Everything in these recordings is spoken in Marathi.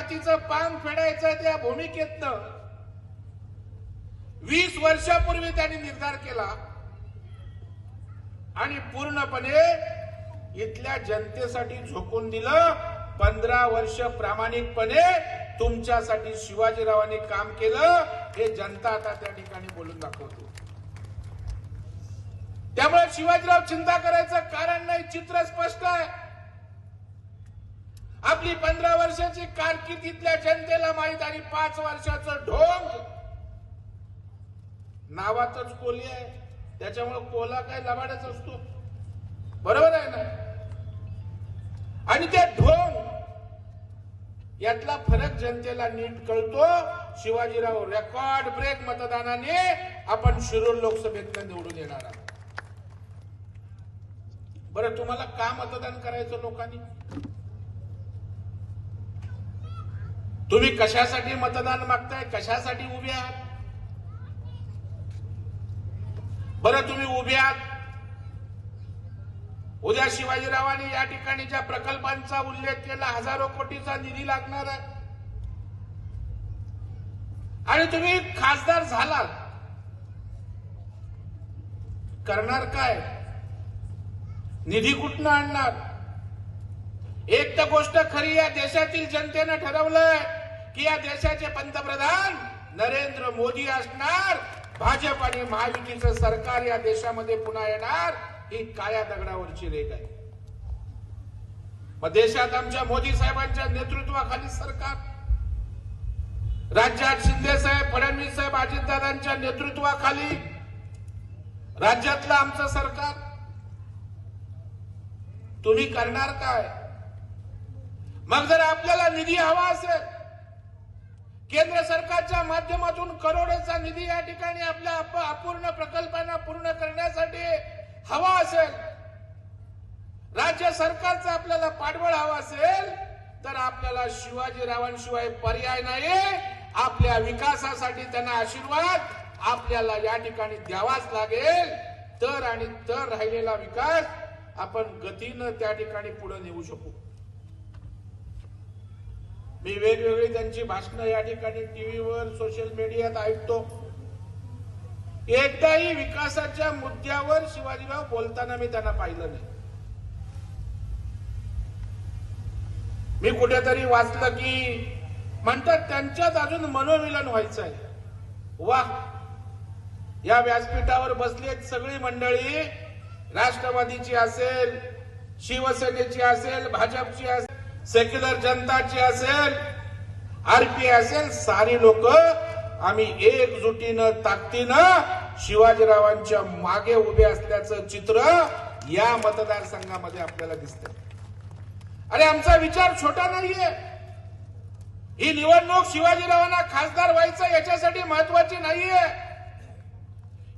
मातीचं पान फेडायचं त्या भूमिकेतनं. वीस वर्षापूर्वी त्यांनी निर्धार केला. आणि पूर्णपणे इथल्या जनतेसाठी झोकून दिलं. पंधरा वर्ष प्रामाणिकपणे तुमच्यासाठी शिवाजीरावांनी काम केलं. हे जनता आता त्या ठिकाणी बोलून दाखवतो. त्यामुळे शिवाजीराव चिंता करायचं कारण नाही चित्र स्पष्ट आहे. आपली पंधरा वर्षाची कारकिर्दीतल्या जनतेला माहीत आणि पाच वर्षाचं ढोंग. नावातच कोली आहे. त्याच्यामुळे कोला काय लबाडच असतो. बरोबर आहे ना? आणि त्या ढोंग यातला फरक जनतेला नीट कळतो. शिवाजीराव रेकॉर्ड ब्रेक मतदानाने आपण शिरूर लोकसभेतनं निवडून येणार आहोत. बरं तुम्हाला का मतदान करायचं लोकांनी? तुम्ही कशासाठी मतदान मागताय? कशासाठी उभे आहात? बरं तुम्ही उभे आहात. उद्या शिवाजीरावांनी या ठिकाणी ज्या प्रकल्पांचा उल्लेख केला हजारो कोटीचा निधी लागणार आहे. आणि तुम्ही खासदार झालात. करणार काय? निधी कुठनं आणणार? एक तर गोष्ट खरी या देशातील जनतेनं ठरवलंय. की या देशाचे पंतप्रधान नरेंद्र मोदी असणार भाजप आणि महायुतीचं सरकार या देशामध्ये पुन्हा येणार ही काळ्या दगडावरची रेख आहे. मग देशात आमच्या मोदी साहेबांच्या नेतृत्वाखाली सरकार राज्यात शिंदे साहेब फडणवीस साहेब अजितदादांच्या नेतृत्वाखाली राज्यातलं आमचं सरकार. तुम्ही करणार काय? मग जर आपल्याला निधी हवा असेल केंद्र सरकारच्या माध्यमातून करोडोचा निधी या ठिकाणी आपल्या अपूर्ण प्रकल्पांना पूर्ण करण्यासाठी हवा असेल राज्य सरकारचा आपल्याला पाठबळ हवा असेल तर आपल्याला शिवाजीरावांशिवाय पर्याय नाही आपल्या विकासासाठी त्यांना आशीर्वाद आपल्याला या ठिकाणी द्यावाच लागेल. तर आणि तर राहिलेला विकास आपण गतीनं त्या ठिकाणी पुढे नेऊ शकू. मी वेगवेगळी त्यांची भाषणं या ठिकाणी टीव्हीवर सोशल मीडियात ऐकतो. एकदाही विकासाच्या मुद्द्यावर शिवाजीराव बोलताना मी त्यांना पाहिलं नाही. मी कुठेतरी वाचलं की म्हणतात त्यांच्यात अजून मनोमिलन व्हायचं आहे. वा या व्यासपीठावर बसलेत सगळी मंडळी. राष्ट्रवादीची असेल शिवसेनेची असेल भाजपची असेल सेक्युलर जनताची असेल आरपी असेल सारी लोक आम्ही एकजुटीनं ताकदीनं शिवाजीरावांच्या मागे उभे असल्याचं चित्र या मतदारसंघामध्ये आपल्याला दिसतंय. आणि आमचा विचार छोटा नाहीये. ही निवडणूक शिवाजीरावांना खासदार व्हायचं याच्यासाठी महत्वाची नाहीये.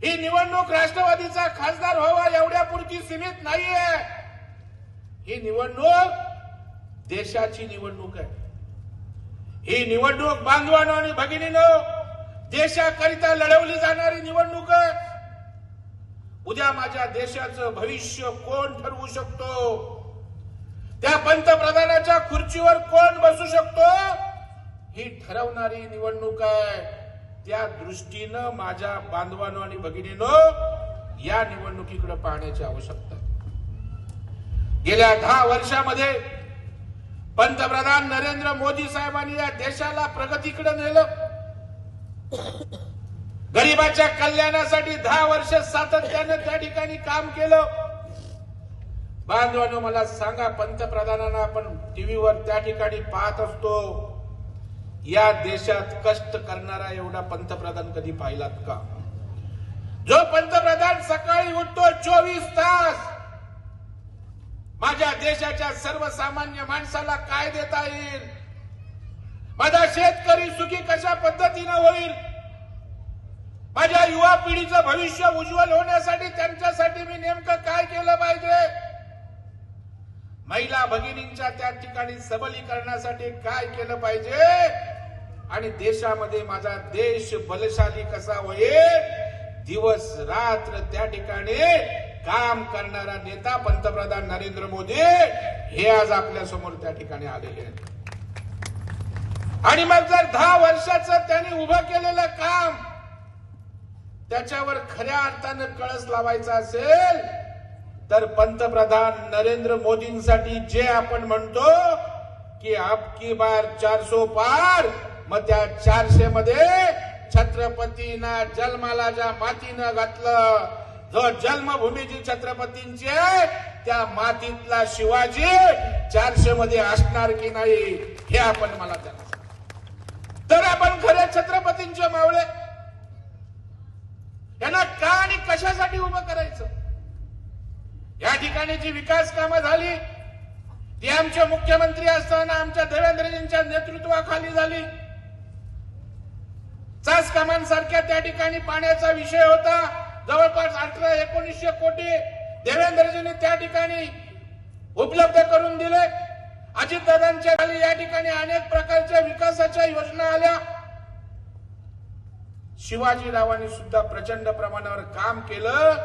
ही निवडणूक राष्ट्रवादीचा खासदार व्हावा एवढ्या पुरती सीमित नाहीये. ही निवडणूक देशाची निवडणूक आहे. ही निवडणूक बांधवानो आणि भगिनीनो देशाकरिता लढवली जाणारी निवडणूक आहे. उद्या माझ्या देशाचं भविष्य कोण ठरवू शकतो? त्या पंतप्रधानाच्या खुर्चीवर कोण बसू शकतो? ही ठरवणारी निवडणूक आहे. त्या दृष्टीनं माझ्या बांधवानो आणि भगिनीनो या निवडणुकीकडे पाहण्याची आवश्यकता गेल्या दहा वर्षामध्ये पंतप्रधान नरेंद्र मोदी साहेबांनी या देशाला प्रगतीकडे नेलं. गरिबाच्या कल्याणासाठी दहा वर्ष सातत्याने त्या ठिकाणी काम केलं. बांधवांनो मला सांगा पंतप्रधानांना आपण टीव्हीवर त्या ठिकाणी पाहत असतो. या देशात कष्ट करणारा एवढा पंतप्रधान कधी पाहिलात का? जो पंतप्रधान सकाळी उठतो चोवीस तास माझ्या देशाच्या सर्वसामान्य माणसाला काय देता येईल? माझा शेतकरी सुखी कशा पद्धतीनं होईल? माझ्या युवा पिढीचं भविष्य उज्ज्वल होण्यासाठी त्यांच्यासाठी मी नेमकं काय केलं पाहिजे? महिला भगिनींच्या त्या ठिकाणी सबलीकरणासाठी काय केलं पाहिजे? आणि देशामध्ये माझा देश बलशाली कसा होईल? दिवस रात्र त्या ठिकाणी काम करणारा नेता पंतप्रधान नरेंद्र मोदी हे आज आपल्यासमोर त्या ठिकाणी आलेले आहेत. आणि मग जर दहा वर्षाचं त्यांनी उभं केलेलं काम त्याच्यावर खऱ्या अर्थानं कळस लावायचा असेल तर पंतप्रधान नरेंद्र मोदींसाठी जे आपण म्हणतो की आपकी बार चारसो पार मग त्या चारशे मध्ये छत्रपतींना जन्माला ज्या मातीनं घातलं. जो जन्मभूमीची छत्रपतींची आहे त्या मातीतला शिवाजी चारशे मध्ये असणार की नाही हे आपण मला त्यांना तर आपण खरे छत्रपतींचे मावळे. यांना का आणि कशासाठी उभं करायचं? या ठिकाणी जी विकास कामं झाली ती आमचे मुख्यमंत्री असताना आमच्या देवेंद्रजींच्या नेतृत्वाखाली झाली. चास कामांसारख्या त्या ठिकाणी पाण्याचा विषय होता. जवळपास अठरा एकोणीसशे कोटी देवेंद्रजींनी त्या ठिकाणी उपलब्ध करून दिले. अजितदादांच्या खाली या ठिकाणी अनेक प्रकारच्या विकासाच्या योजना आल्या. शिवाजीरावांनी सुद्धा प्रचंड प्रमाणावर काम केलं.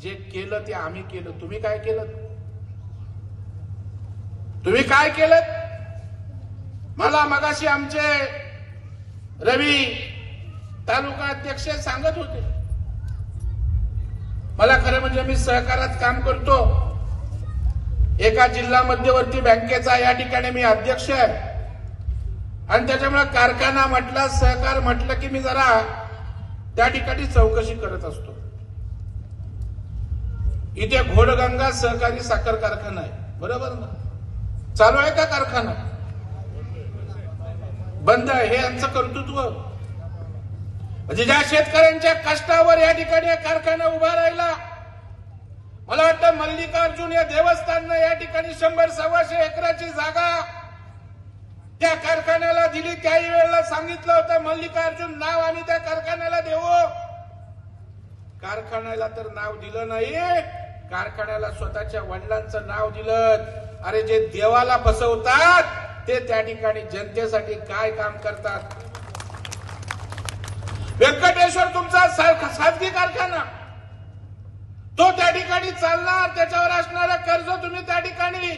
जे केलं ते आम्ही केलं. तुम्ही काय केलं? तुम्ही काय केलं? मला मगाशी आमचे रवी तालुका अध्यक्ष सांगत होते. मला खरं म्हणजे मी सहकारात काम करतो. एका जिल्हा मध्यवर्ती बँकेचा या ठिकाणी मी अध्यक्ष आहे. आणि त्याच्यामुळे कारखाना म्हटला सहकार म्हटलं की मी जरा त्या ठिकाणी चौकशी करत असतो. इथे घोडगंगा सहकारी साखर कारखाना आहे. बरोबर ना? चालू आहे का कारखाना? बंद आहे. हे यांचं कर्तृत्व. म्हणजे ज्या शेतकऱ्यांच्या कष्टावर या ठिकाणी कारखाना उभा राहिला मला वाटतं मल्लिकार्जुन या देवस्थाननं या ठिकाणी शंभर सव्वाशे एकराची जागा त्या कारखान्याला दिली. त्याही वेळेला सांगितलं होतं मल्लिकार्जुन नाव आम्ही त्या कारखान्याला देऊ. कारखान्याला तर नाव दिलं नाही. कारखान्याला स्वतःच्या वडिलांचं नाव दिलं. अरे जे देवाला बसवतात ते त्या ठिकाणी जनतेसाठी काय काम करतात? व्यंकटेश्वर तुमचा खासगी कारखाना. तो त्या ठिकाणी चालणार त्याच्यावर असणारा कर्ज तुम्ही त्या ठिकाणी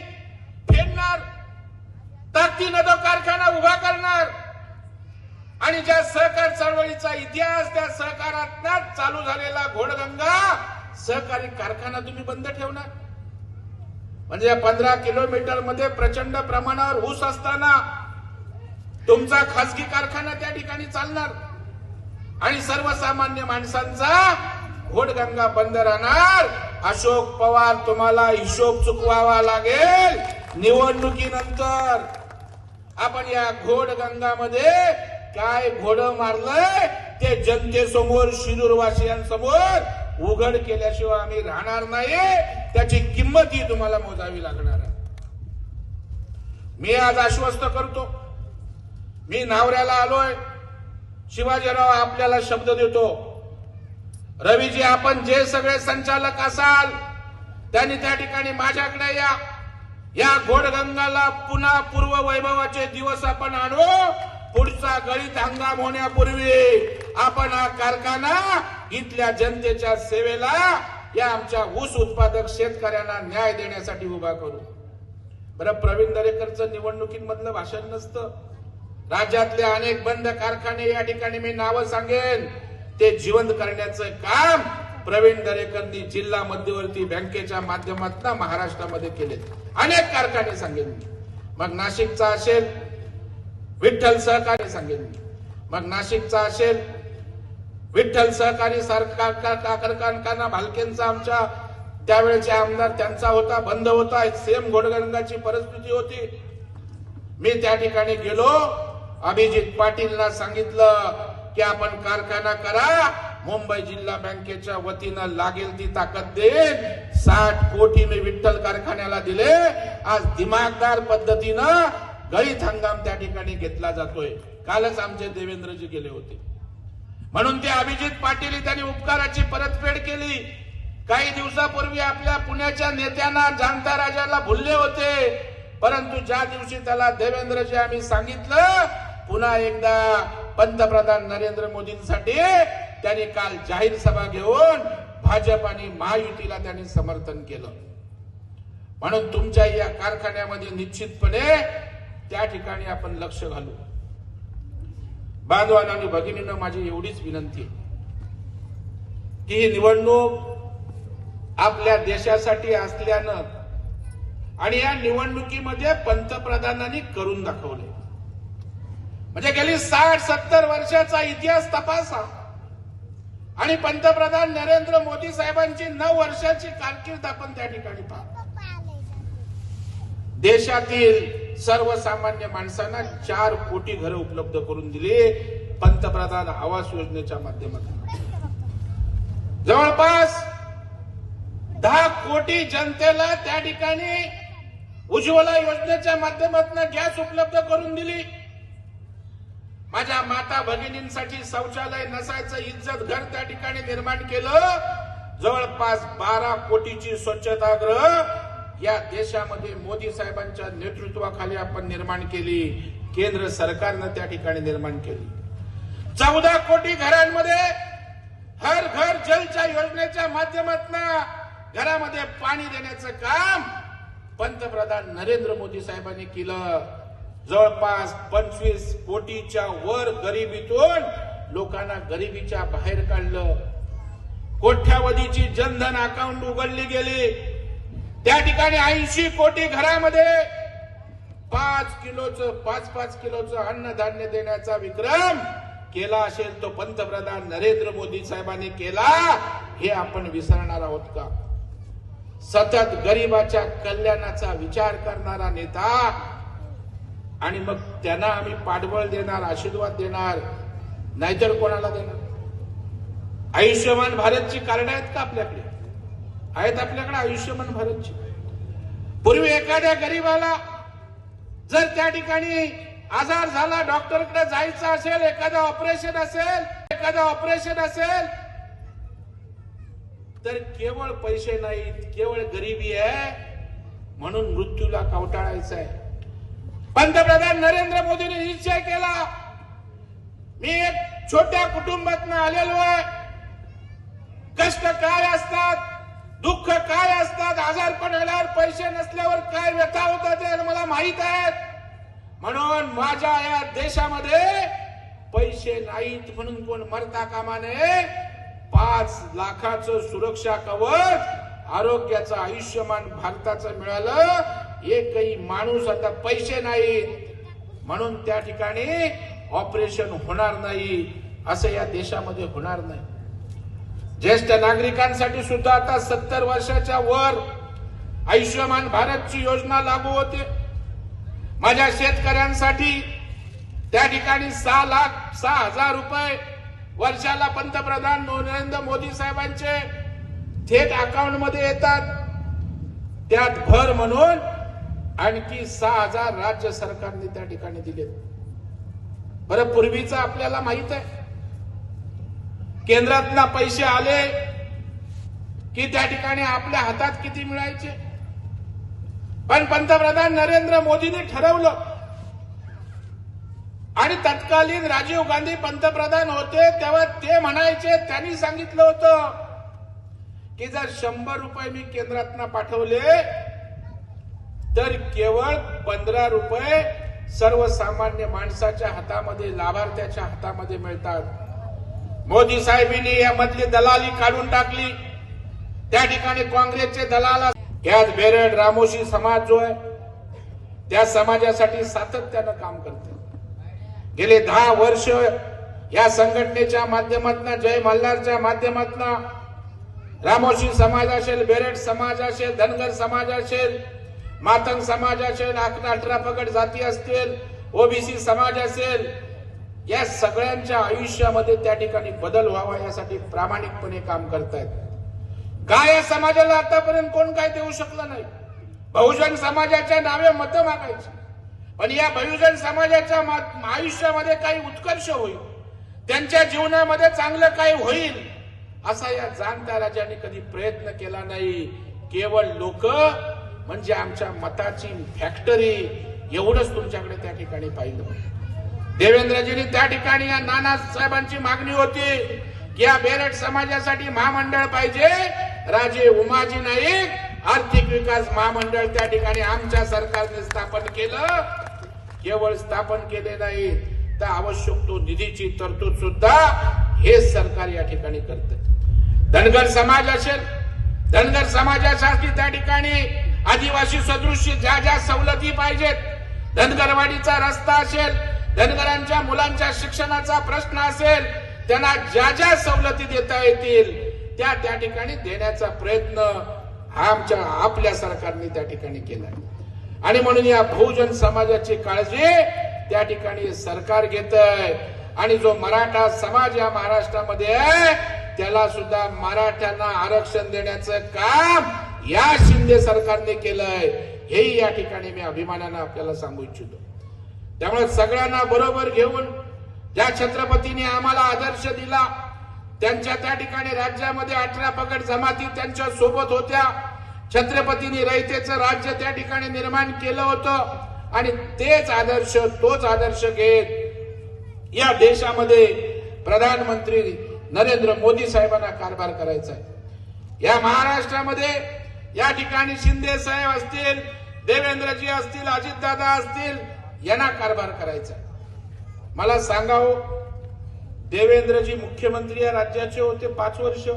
फेडणार. ताकदीनं तो कारखाना उभा करणार. आणि ज्या सहकार चळवळीचा इतिहास त्या सहकारात चालू झालेला घोडगंगा सहकारी कारखाना तुम्ही बंद ठेवणार. म्हणजे या पंधरा किलोमीटरमध्ये प्रचंड प्रमाणावर ऊस असताना तुमचा खासगी कारखाना त्या ठिकाणी चालणार. आणि सर्वसामान्य माणसांचा घोडगंगा बंद राहणार. अशोक पवार तुम्हाला हिशोब चुकवावा लागेल. निवडणुकीनंतर आपण या घोडगंगामध्ये काय घोड मारलंय ते जनतेसमोर शिरूरवासियांसमोर उघड केल्याशिवाय आम्ही राहणार नाही त्याची किंमतही तुम्हाला मोजावी लागणार आहे. मी आज आश्वस्त करतो. मी नावऱ्याला आलोय. शिवाजीराव आपल्याला शब्द देतो रवीजी आपण जे सगळे संचालक असाल त्यांनी त्या ठिकाणी माझ्याकडे या. या घोडगंगाला पुन्हा पूर्व वैभवाचे दिवस आपण आणू. पुढचा गळीत हंगाम होण्यापूर्वी आपण हा कारखाना इथल्या जनतेच्या सेवेला या आमच्या ऊस उत्पादक शेतकऱ्यांना न्याय देण्यासाठी उभा करू. बरं प्रवीण दरेकरचं निवडणुकीमधलं भाषण नसतं. राज्यातले अनेक बंद कारखाने या ठिकाणी मी नावं सांगेन. ते जिवंत करण्याचं काम प्रवीण दरेकरनी जिल्हा मध्यवर्ती बँकेच्या माध्यमातून महाराष्ट्रामध्ये केले. अनेक कारखाने सांगेन मग नाशिकचा असेल विठ्ठल सहकारी सांगेन मग नाशिकचा असेल विठ्ठल सहकारी सारखा कारखाना भालकेंचा आमच्या त्यावेळेचे आमदार त्यांचा होता बंद होता सेम घोडगंगाची परिस्थिती होती. मी त्या ठिकाणी गेलो अभिजित पाटीलना सांगितलं की आपण कारखाना करा मुंबई जिल्हा बँकेच्या वतीनं लागेल ती ताकद देईन. साठ कोटी मी विठ्ठल कारखान्याला दिले. आज दिमागदार पद्धतीनं गळीत हंगाम त्या ठिकाणी घेतला जातोय. कालच आमचे देवेंद्रजी गेले होते. म्हणून ते अभिजित पाटील त्यांनी उपकाराची परतफेड केली. काही दिवसापूर्वी आपल्या पुण्याच्या नेत्यांना जाणता राजाला भुलले होते. परंतु ज्या दिवशी त्याला देवेंद्रजी आम्ही सांगितलं पुन्हा एकदा पंतप्रधान नरेंद्र मोदींसाठी त्यांनी काल जाहीर सभा घेऊन भाजप आणि महायुतीला त्यांनी समर्थन केलं. म्हणून तुमच्या या कारखान्यामध्ये निश्चितपणे त्या ठिकाणी आपण लक्ष घालू. बांधवांना आणि भगिनीनं माझी एवढीच विनंती आहे की ही निवडणूक आपल्या देशासाठी असल्यानं आणि या निवडणुकीमध्ये पंतप्रधानांनी करून दाखवले म्हणजे गेली साठ सत्तर वर्षाचा इतिहास तपासा. आणि पंतप्रधान नरेंद्र मोदी साहेबांची नऊ वर्षाची कारकीर्द आपण त्या ठिकाणी पहा देशातील सर्वसामान्य माणसांना चार कोटी घरं उपलब्ध करून दिली. पंतप्रधान आवास योजनेच्या माध्यमातून. जवळपास दहा कोटी जनतेला त्या ठिकाणी उज्ज्वला योजनेच्या माध्यमातून गॅस उपलब्ध करून दिली. माझ्या माता भगिनींसाठी शौचालय नसायचं इज्जत घर त्या ठिकाणी निर्माण केलं. जवळपास बारा कोटीची स्वच्छतागृह या देशामध्ये मोदी साहेबांच्या नेतृत्वाखाली आपण निर्माण केली. केंद्र सरकारनं त्या ठिकाणी निर्माण केली. चौदा कोटी घरांमध्ये हर घर जलच्या योजनेच्या माध्यमातून घरामध्ये पाणी देण्याचं काम पंतप्रधान नरेंद्र मोदी साहेबांनी केलं. जवळपास पंचवीस कोटीच्या वर गरिबीतून लोकांना गरिबीच्या बाहेर काढलं. कोट्यावधीची जनधन अकाउंट उघडली गेली. त्या ठिकाणी ऐंशी कोटी घरामध्ये पाच किलोचं पाच पाच किलोचं अन्नधान्य देण्याचा विक्रम केला असेल तो पंतप्रधान नरेंद्र मोदी साहेबांनी केला हे आपण विसरणार आहोत का? सतत गरिबाच्या कल्याणाचा विचार करणारा नेता आणि मग त्यांना आम्ही पाठबळ देणार आशीर्वाद देणार नाहीतर कोणाला देणार? आयुष्यमान भारतची कार्ड आहेत का आपल्याकडे? आहेत आपल्याकडे आयुष्यमान भारतची. पूर्वी एखाद्या गरीबाला जर त्या ठिकाणी आजार झाला डॉक्टरकडे जायचं असेल एखादं ऑपरेशन असेल एखादं ऑपरेशन असेल तर केवळ पैसे नाहीत केवळ गरिबी आहे. म्हणून मृत्यूला कवटाळायचं आहे. पंतप्रधान नरेंद्र मोदींनी निश्चय केला. मी एक छोट्या कुटुंबातनं आलेलो आहे. कष्ट काय असतात दुःख काय असतात आजारपण आल्यावर पैसे नसल्यावर काय व्यथा होतात हे मला माहीत आहे म्हणून माझ्या या देशामध्ये पैसे नाहीत म्हणून कोण मरता कामा नये पाच लाखाचं सुरक्षा कवच आरोग्याचं आयुष्यमान भारताचं मिळालं. एकही माणूस आता पैसे नाहीत. म्हणून त्या ठिकाणी ऑपरेशन होणार नाही असं या देशामध्ये होणार नाही. ज्येष्ठ नागरिकांसाठी सुद्धा आता सत्तर वर्षाच्या वर आयुष्यमान भारतची योजना लागू होते. माझ्या शेतकऱ्यांसाठी त्या ठिकाणी सहा लाख सहा हजार रुपये वर्षाला पंतप्रधान नरेंद्र मोदी साहेबांचे थेट अकाउंटमध्ये येतात. त्यात भर म्हणून आणखी सहा हजार राज्य सरकारने त्या ठिकाणी दिले बरं पूर्वीचं आपल्याला माहीत आहे. केंद्रातना पैसे आले की त्या ठिकाणी आपल्या हातात किती मिळायचे? पण पंतप्रधान नरेंद्र मोदींनी ठरवलं. आणि तत्कालीन राजीव गांधी पंतप्रधान होते तेव्हा ते म्हणायचे त्यांनी सांगितलं होतं की जर शंभर रुपये मी केंद्रातना पाठवले तर केवळ पंधरा रुपये सर्वसामान्य माणसाच्या हातामध्ये लाभार्थ्याच्या हातामध्ये मिळतात. मोदी साहेबांनी यामधली दलाली काढून टाकली. त्या ठिकाणी काँग्रेसचे दलाल यात बेरड रामोशी समाज जो आहे त्या समाजासाठी सातत्यानं काम करते. गेले दहा वर्ष या संघटनेच्या माध्यमातून जय मल्हारच्या माध्यमातून रामोशी समाज असेल बेरड समाज असेल धनगर समाज असेल मातंग समाज असेल अकरा अठरा जाती असतील ओबीसी समाज असेल या सगळ्यांच्या आयुष्यामध्ये त्या ठिकाणी बदल व्हावा यासाठी प्रामाणिकपणे काम करतायत. काय या समाजाला आतापर्यंत कोण काय देऊ शकलं नाही. बहुजन समाजाच्या नावे मतं मागायची. पण या बहुजन समाजाच्या आयुष्यामध्ये काही उत्कर्ष होईल. त्यांच्या जीवनामध्ये चांगलं काही होईल असा या जाणत्या राजाने कधी प्रयत्न केला नाही. केवळ लोक म्हणजे आमच्या मताची फॅक्टरी एवढंच तुमच्याकडे त्या ठिकाणी पाहिलं. देवेंद्रजींनी त्या ठिकाणी या नाना साहेबांची मागणी होती की या बेरट समाजासाठी महामंडळ पाहिजे. राजे उमाजी नाईक आर्थिक विकास महामंडळ त्या ठिकाणी आमच्या सरकारने स्थापन केलं. केवळ स्थापन केले नाही तर आवश्यक तो निधीची तरतूद सुद्धा हेच सरकार या ठिकाणी करत. धनगर समाज असेल धनगर समाजासाठी त्या ठिकाणी आदिवासी सदृश ज्या ज्या सवलती पाहिजेत धनगरवाडीचा रस्ता असेल धनगरांच्या मुलांच्या शिक्षणाचा प्रश्न असेल त्यांना ज्या ज्या सवलती देता येतील त्या त्या ठिकाणी देण्याचा प्रयत्न हा आमच्या आपल्या सरकारने त्या ठिकाणी केला. आणि म्हणून या बहुजन समाजाची काळजी त्या ठिकाणी सरकार घेत आहे आणि जो मराठा समाज या महाराष्ट्रामध्ये आहे त्याला सुद्धा मराठ्यांना आरक्षण देण्याचं काम या शिंदे सरकारने केलंय हेही या ठिकाणी मी अभिमानानं आपल्याला सांगू इच्छितो. त्यामुळे सगळ्यांना बरोबर घेऊन ज्या छत्रपतीने आम्हाला आदर्श दिला त्यांच्या त्या ठिकाणी राज्यामध्ये अठरा पगड जमाती त्यांच्यासोबत होत्या. छत्रपतीने रयतेचं राज्य त्या ठिकाणी निर्माण केलं होतं आणि तेच आदर्श तोच आदर्श घेत या देशामध्ये प्रधानमंत्री नरेंद्र मोदी साहेबांना कारभार करायचा आहे. या महाराष्ट्रामध्ये या ठिकाणी शिंदे साहेब असतील देवेंद्रजी असतील अजितदादा असतील यांना कारभार करायचा. मला सांगावं देवेंद्रजी मुख्यमंत्री या राज्याचे होते पाच वर्ष.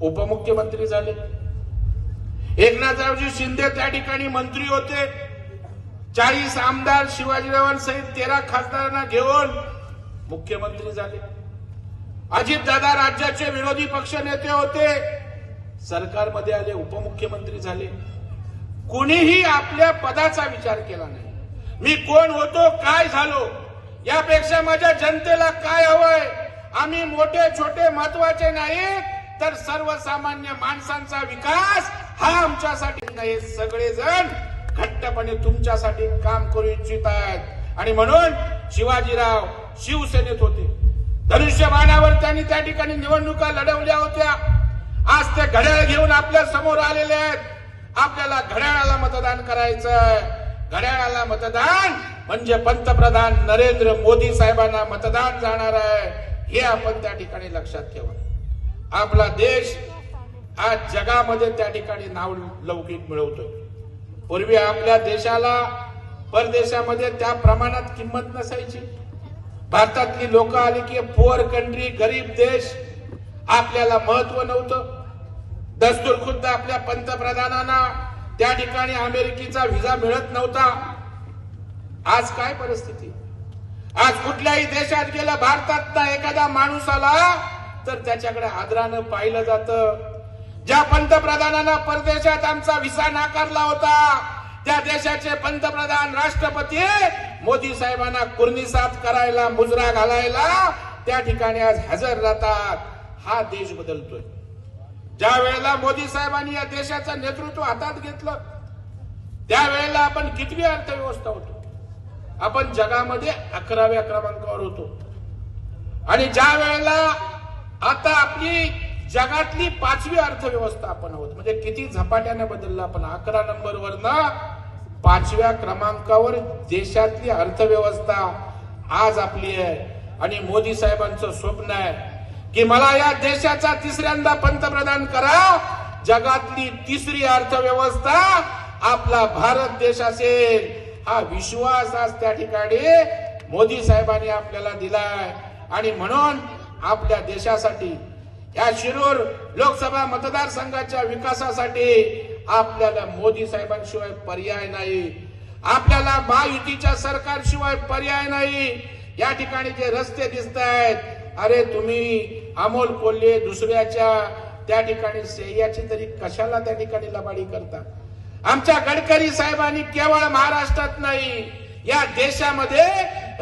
उपमुख्यमंत्री झाले. एकनाथरावजी शिंदे त्या ठिकाणी मंत्री होते. चाळीस आमदार शिवाजीरावांसहित तेरा खासदारांना घेऊन मुख्यमंत्री झाले. अजितदादा राज्याचे विरोधी पक्ष नेते होते. सरकारमध्ये आले उपमुख्यमंत्री झाले. कुणीही आपल्या पदाचा विचार केला नाही. मी कोण होतो काय झालो यापेक्षा माझ्या जनतेला काय हवंय? आम्ही मोठे छोटे महत्त्वाचे नाही तर सर्वसामान्य माणसांचा विकास हा आमच्यासाठी नाही. सगळेजण घट्टपणे तुमच्यासाठी काम करू इच्छित आहेत आणि म्हणून शिवाजीराव शिवसेनेत होते. धनुष्यबाणावर त्यांनी त्या ठिकाणी निवडणुका लढवल्या होत्या. आज ते घड्याळ घेऊन आपल्यासमोर आलेले आहेत. आपल्याला घड्याळाला मतदान करायचं घड्याळाला मतदान म्हणजे पंतप्रधान नरेंद्र मोदी साहेबांना मतदान जाणार आहे. हे आपण त्या ठिकाणी लक्षात ठेवा. आपला देश आज जगामध्ये त्या ठिकाणी नाव लौकिक मिळवतोय. पूर्वी आपल्या देशाला परदेशामध्ये त्या प्रमाणात किंमत नसायची. भारतातली लोक आली की पुअर कंट्री गरीब देश. आपल्याला महत्त्व नव्हतं. दस्तूर खुद्द आपल्या पंतप्रधानांना त्या ठिकाणी अमेरिकेचा व्हिसा मिळत नव्हता. आज काय परिस्थिती? आज कुठल्याही देशात गेला भारतात ना एखादा माणूस आला तर त्याच्याकडे आदरानं पाहिलं जातं. ज्या पंतप्रधानांना परदेशात आमचा व्हिसा नाकारला होता त्या देशाचे पंतप्रधान राष्ट्रपती मोदी साहेबांना कुर्निसात करायला मुजरा घालायला त्या ठिकाणी आज हजर राहतात. हा देश बदलतोय. ज्या वेळेला मोदी साहेबांनी या देशाचं नेतृत्व हातात घेतलं त्यावेळेला आपण कितवी अर्थव्यवस्था होतो? आपण जगामध्ये अकराव्या क्रमांकावर होतो. आणि ज्या वेळेला आता आपली जगातली पाचवी अर्थव्यवस्था आपण आहोत म्हणजे किती झपाट्याने बदललं आपण अकरा नंबरवर ना पाचव्या क्रमांकावर देशातली अर्थव्यवस्था आज आपली आहे. आणि मोदी साहेबांचं स्वप्न आहे की मला या देशाचा तिसऱ्यांदा पंतप्रधान करा. जगातली तिसरी अर्थव्यवस्था आपला भारत देश असेल. हा विश्वास आज त्या ठिकाणी मोदी साहेबांनी आपल्याला दिलाय. आणि म्हणून आपल्या देशासाठी या शिरूर लोकसभा मतदारसंघाच्या विकासासाठी आपल्याला मोदी साहेबांशिवाय पर्याय नाही. आपल्याला महायुतीच्या सरकारशिवाय पर्याय नाही. या ठिकाणी जे रस्ते दिसत आहेत अरे तुम्ही अमोल कोल्हे दुसऱ्याच्या त्या ठिकाणी सह्याची तरी कशाला त्या ठिकाणी लबाडी करता? आमच्या गडकरी साहेबांनी केवळ महाराष्ट्रात नाही या देशामध्ये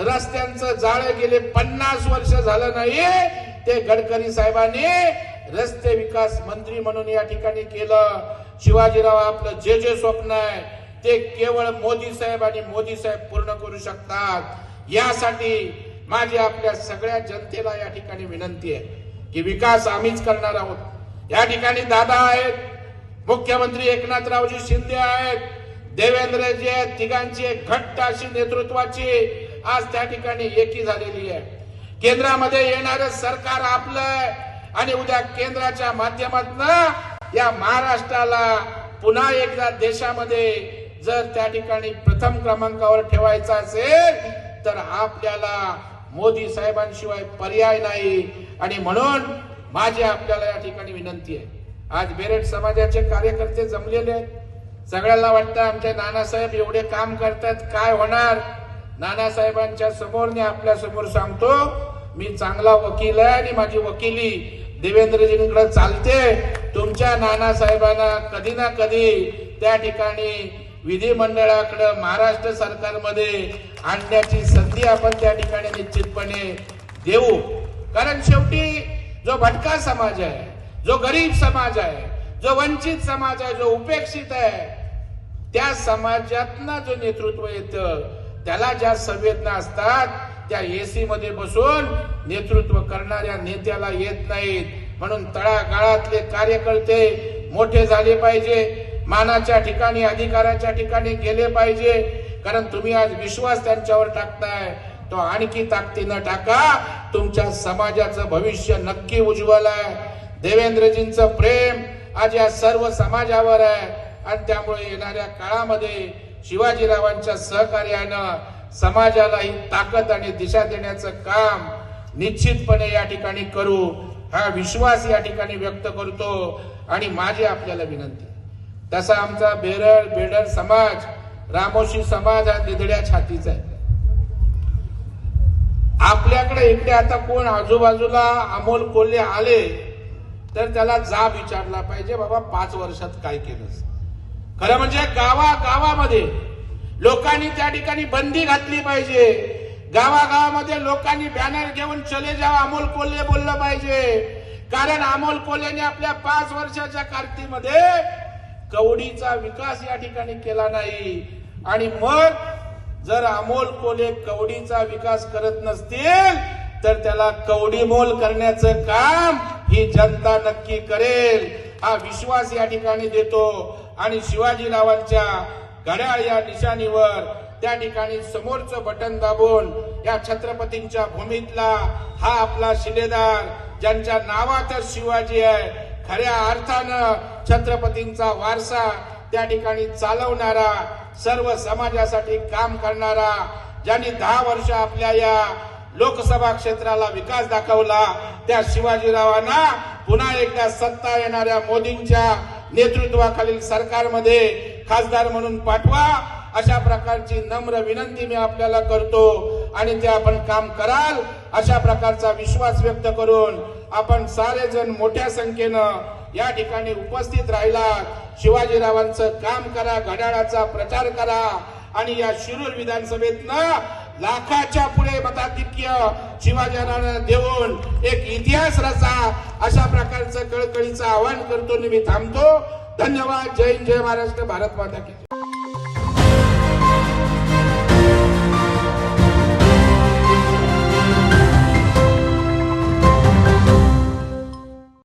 रस्त्यांचं जाळं गेले पन्नास वर्ष झालं नाही ते गडकरी साहेबांनी रस्ते विकास मंत्री म्हणून या ठिकाणी केलं. शिवाजीराव आपलं जे जे स्वप्न आहे ते केवळ मोदी साहेब आणि मोदी साहेब पूर्ण करू शकतात. यासाठी माझी आपल्या सगळ्या जनतेला या ठिकाणी विनंती आहे की विकास आम्हीच करणार आहोत. या ठिकाणी दादा आहेत मुख्यमंत्री एकनाथरावजी शिंदे आहेत देवेंद्रजी आहेत तिघांची एक घट्ट अशी नेतृत्वाची आज त्या ठिकाणी एकी झालेली आहे. केंद्रामध्ये येणारं सरकार आपलं आणि उद्या केंद्राच्या माध्यमातून या महाराष्ट्राला पुन्हा एकदा देशामध्ये जर त्या ठिकाणी प्रथम क्रमांकावर ठेवायचा असेल तर आपल्याला मोदी साहेबांशिवाय पर्याय नाही. आणि म्हणून माझी आपल्याला या ठिकाणी विनंती आहे. आज बेरेट समाजाचे कार्यकर्ते जमलेले आहेत. सगळ्यांना वाटतं आमचे नानासाहेब एवढे काम करतात काय होणार? नानासाहेबांच्या समोर मी आपल्यासमोर सांगतो मी चांगला वकील आहे आणि माझी वकिली देवेंद्रजींकडे चालते. तुमच्या नानासाहेबांना कधी ना कधी त्या ठिकाणी विधिमंडळाकडं महाराष्ट्र सरकारमध्ये आणण्याची संधी आपण त्या ठिकाणी निश्चितपणे देऊ. कारण शेवटी जो भटका समाज आहे जो गरीब समाज आहे जो वंचित समाज आहे जो उपेक्षित आहे त्या समाजातनं जो नेतृत्व येतं त्याला ज्या संवेदना असतात त्या एसी मध्ये बसून नेतृत्व करणाऱ्या नेत्याला येत नाहीत. म्हणून तळागाळातले कार्यकर्ते मोठे झाले पाहिजे. मानाच्या ठिकाणी अधिकाराच्या ठिकाणी गेले पाहिजे. कारण तुम्ही आज विश्वास त्यांच्यावर टाकताय. तो आणखी ताकदीनं टाका. तुमच्या समाजाचं भविष्य नक्की उज्ज्वल आहे. देवेंद्रजींचं प्रेम आज या सर्व समाजावर आहे. आणि त्यामुळे येणाऱ्या काळामध्ये शिवाजीरावांच्या सहकार्यानं समाजाला ही ताकद आणि दिशा देण्याचं काम निश्चितपणे या ठिकाणी करू. हा विश्वास या ठिकाणी व्यक्त करतो. आणि माझी आपल्याला विनंती. तसा आमचा बेरळ बेडर समाज रामोशी समाज हा निधड्या छातीचा आहे. आपल्याकडे इकडे आता कोण आजूबाजूला अमोल कोल्हे आले तर त्याला जाब विचारला पाहिजे बाबा पाच वर्षात काय केलं खरं म्हणजे गावा गावामध्ये लोकांनी त्या ठिकाणी बंदी घातली पाहिजे. गावागावामध्ये लोकांनी बॅनर घेऊन चले जावा अमोल कोल्हे बोललं पाहिजे. कारण अमोल कोल्हेने आपल्या पाच वर्षाच्या कारकीमध्ये कवडीचा विकास या ठिकाणी केला नाही. आणि मग जर अमोल कोले कवडीचा विकास करत नसतील तर त्याला कवडी मोल करण्याचं काम ही जनता नक्की करेल. हा विश्वास या ठिकाणी देतो. आणि शिवाजीरावांच्या घड्याळ या निशाणीवर त्या ठिकाणी समोरचं बटन दाबून या छत्रपतींच्या भूमीतला हा आपला शिलेदार ज्यांच्या नावातच शिवाजी आहे खऱ्या अर्थानं छत्रपतींचा वारसा त्या ठिकाणी चालवणारा सर्व समाजासाठी काम करणारा ज्यांनी दहा वर्ष आपल्या या लोकसभा क्षेत्राला विकास दाखवला त्या शिवाजीरावांना पुन्हा एकदा सत्ता येणाऱ्या मोदींच्या नेतृत्वाखालील सरकारमध्ये खासदार म्हणून पाठवा. अशा प्रकारची नम्र विनंती मी आपल्याला करतो आणि ते आपण काम कराल अशा प्रकारचा विश्वास व्यक्त करून आपण सारे जण मोठ्या संख्येनं या ठिकाणी उपस्थित राहिला. शिवाजीरावांचं काम करा घड्याळाचा प्रचार करा आणि या शिरूर विधानसभेतनं लाखाच्या पुढे मताधिक्य शिवाजीरावांना देऊन एक इतिहास रचा. अशा प्रकारचं कळकळीचं आवाहन करतो मी थांबतो. धन्यवाद. जय हिंद जय महाराष्ट्र. भारत माता की